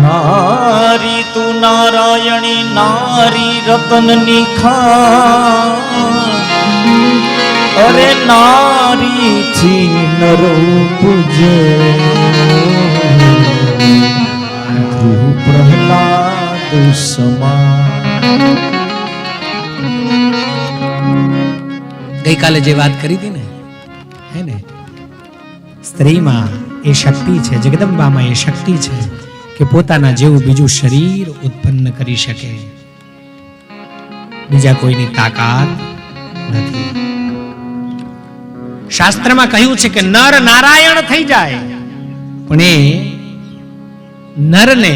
નારી તું નારાયણી, નારી રતનની ખા અરે નારી થી નર પૂજે. પ્રહલાદ સમા ગઈકાલે જે વાત કરી હતી ને, હે ને? સ્ત્રીમાં એ શક્તિ છે, જગદંબામાં એ શક્તિ છે. કે પોતાના જેવું બીજું શરીર ઉત્પન્ન કરી શકે. બીજા કોઈની તાકાત નથી. શાસ્ત્રમાં કહ્યું છે કે નર નારાયણ થઈ જાય, પણ એ નરને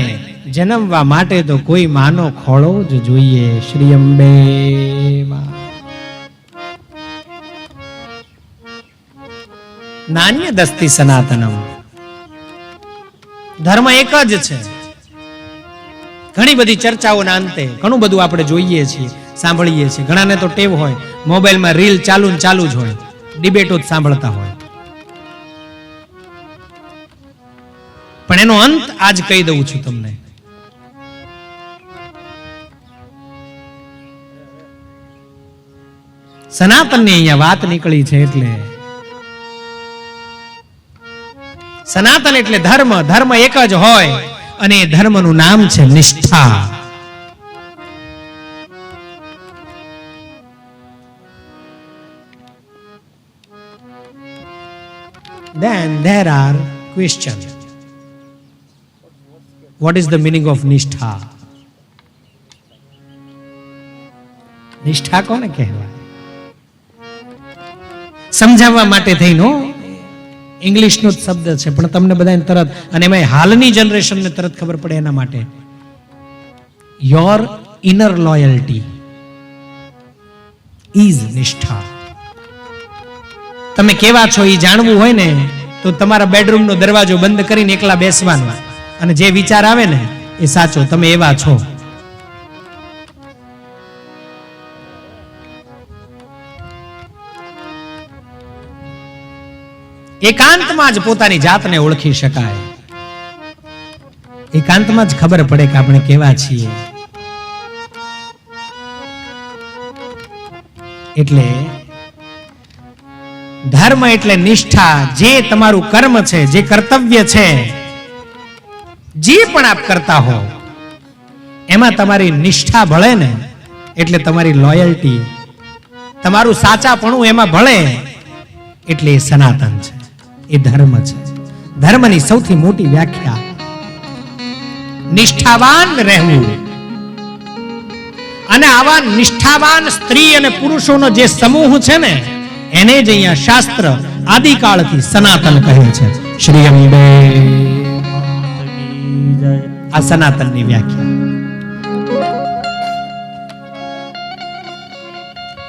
જન્મવા માટે તો કોઈ માનો ખોળો જ જોઈએ, શ્રી અંબે માં નાન્ય દસ્તી સનાતનમ. ધર્મ એક જ છે. ઘણી બધી ચર્ચાઓના અંતે ઘણું બધું આપણે જોઈએ છીએ, સાંભળીએ છીએ. ઘણાને તો ટેવ હોય, મોબાઈલમાં રીલ ચાલુ ચાલુ જ હોય, ડિબેટો જ સાંભળતા હોય. પણ એનો અંત આજ કહી દઉં છું તમને. સનાતનની અહીંયા વાત નીકળી છે એટલે સનાતન એટલે ધર્મ ધર્મ એક જ હોય અને ધર્મનું નામ છે નિષ્ઠા. Then there are questions what is the meaning of nishtha નિષ્ઠા કોને કહેવાય? સમજાવવા માટે થઈને ઇંગ્લિશનો જ શબ્દ છે, પણ તમને બધાને તરત, અને એમાં હાલની જનરેશનને તરત ખબર પડે એના માટે. યોર ઇનર લોયલ્ટી ઇઝ નિષ્ઠા. તમે કેવા છો એ જાણવું હોય ને, તો તમારા બેડરૂમનો દરવાજો બંધ કરીને એકલા બેસવાનો. અને જે વિચાર આવે ને, એ સાચો, તમે એવા છો. એકાંતમાં જ પોતાની જાતને ઓળખી શકાય. એકાંતમાં જ ખબર પડે કે આપણે કેવા છીએ. એટલે ધર્મ એટલે નિષ્ઠા, જે તમારું કર્મ છે, જે કર્તવ્ય છે, જે પણ આપ કરતા હો, એમાં તમારી નિષ્ઠા ભળે ને, એટલે તમારી લોયલ્ટી તમારું સાચાપણું એમાં ભળે, એટલે એ સનાતન છે. એ ધર્મ છે. ધર્મની સૌથી મોટી વ્યાખ્યા નિષ્ઠાવાન રહેવું. અને આવા નિષ્ઠાવાન સ્ત્રી અને પુરુષોનો જે સમૂહ છે ને, એને જ અહીંયા શાસ્ત્ર આદિકાળથી સનાતન કહે છે. શ્રી અંબે. આ સનાતનની વ્યાખ્યા.